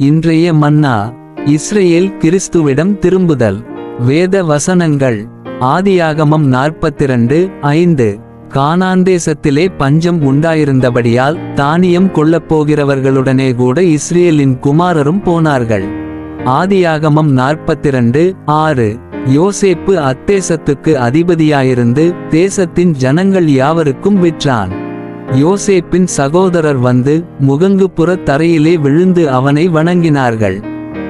இன்றைய மன்னா இஸ்ரேல் கிறிஸ்துவிடம் திரும்புதல். வேத வசனங்கள் ஆதியாகமம் நாற்பத்திரண்டு ஐந்து. கானாந்தேசத்திலே பஞ்சம் உண்டாயிருந்தபடியால் தானியம் கொள்ளப் போகிறவர்களுடனே கூட இஸ்ரேலின் குமாரரும் போனார்கள். ஆதியாகமம் நாற்பத்திரண்டு ஆறு. யோசேப்பு அத்தேசத்துக்கு அதிபதியாயிருந்து தேசத்தின் ஜனங்கள் யாவருக்கும் விற்றான். யோசேப்பின் சகோதரர் வந்து முகங்குப்புற தரையிலே விழுந்து அவனை வணங்கினார்கள்.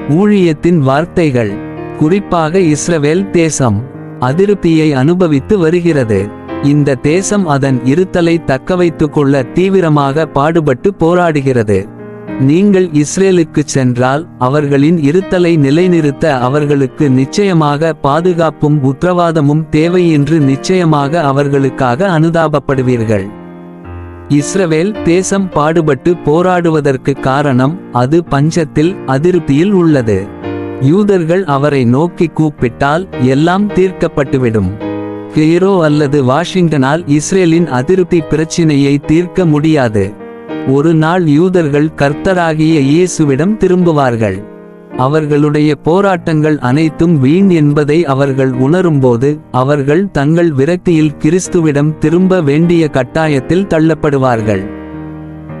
ஊழியத்தின் வார்த்தைகள் குறிப்பாக இஸ்ரவேல் தேசம் அதிருப்தியை அனுபவித்து வருகிறது. இந்த தேசம் அதன் இருத்தலை தக்கவைத்துக் கொள்ள தீவிரமாக பாடுபட்டு போராடுகிறது. நீங்கள் இஸ்ரேலுக்குச் சென்றால் அவர்களின் இருத்தலை நிலைநிறுத்த அவர்களுக்கு நிச்சயமாக பாதுகாப்பும் உத்தரவாதமும் தேவை என்று நிச்சயமாக அவர்களுக்காக அனுதாபப்படுவீர்கள். இஸ்ரவேல் தேசம் பாடுபட்டு போராடுவதற்கு காரணம் அது பஞ்சத்தில் அதிருப்தியில் உள்ளது. யூதர்கள் அவரை நோக்கி கூப்பிட்டால் எல்லாம் தீர்க்கப்பட்டுவிடும். கெய்ரோ அல்லது வாஷிங்டனால் இஸ்ரேலின் அதிருப்தி பிரச்சினையை தீர்க்க முடியாது. ஒரு நாள் யூதர்கள் கர்த்தராகிய இயேசுவிடம் திரும்புவார்கள். அவர்களுடைய போராட்டங்கள் அனைத்தும் வீண் என்பதை அவர்கள் உணரும்போது அவர்கள் தங்கள் விரக்தியில் கிறிஸ்துவிடம் திரும்ப வேண்டிய கட்டாயத்தில் தள்ளப்படுவார்கள்.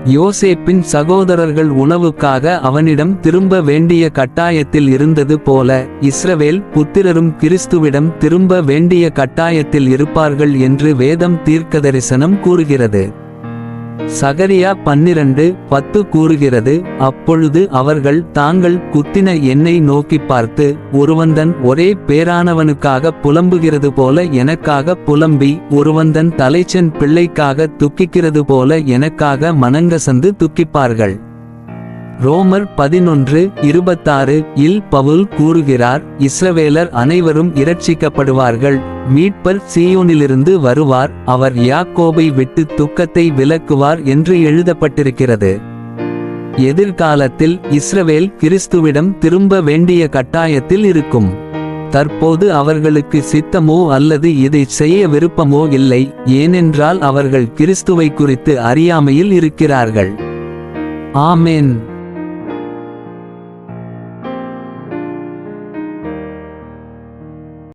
யோசேப்பின் சகோதரர்கள் உணவுக்காக அவனிடம் திரும்ப வேண்டிய கட்டாயத்தில் இருந்தது போல இஸ்ரவேல் புத்திரரும் கிறிஸ்துவிடம் திரும்ப வேண்டிய கட்டாயத்தில் இருப்பார்கள் என்று வேதம் தீர்க்கதரிசனம் கூறுகிறது. சகரியா பன்னிரண்டு பத்து கூறுகிறது. அப்பொழுது அவர்கள் தாங்கள் குத்தின என்னை நோக்கி பார்த்து ஒருவந்தன் ஒரே பேரானவனுக்காக புலம்புகிறது போல எனக்காக புலம்பி ஒருவந்தன் தலைச்சன் பிள்ளைக்காக துக்கிக்கிறது போல எனக்காக மனங்கசந்து துக்கிப்பார்கள். ரோமர் பதினொன்று இருபத்தாறு இல் பவுல் கூறுகிறார் இஸ்ரவேலர் அனைவரும் இரட்சிக்கப்படுவார்கள் மீட்பர் சீயோனிலிருந்து வருவார் அவர் யாக்கோபை விட்டு துக்கத்தை விலக்குவார் என்று எழுதப்பட்டிருக்கிறது. எதிர்காலத்தில் இஸ்ரவேல் கிறிஸ்துவிடம் திரும்ப வேண்டிய கட்டாயத்தில் இருக்கும். தற்போது அவர்களுக்கு சித்தமோ அல்லது இதை செய்ய விருப்பமோ இல்லை ஏனென்றால் அவர்கள் கிறிஸ்துவை குறித்து அறியாமையில் இருக்கிறார்கள். ஆமென்.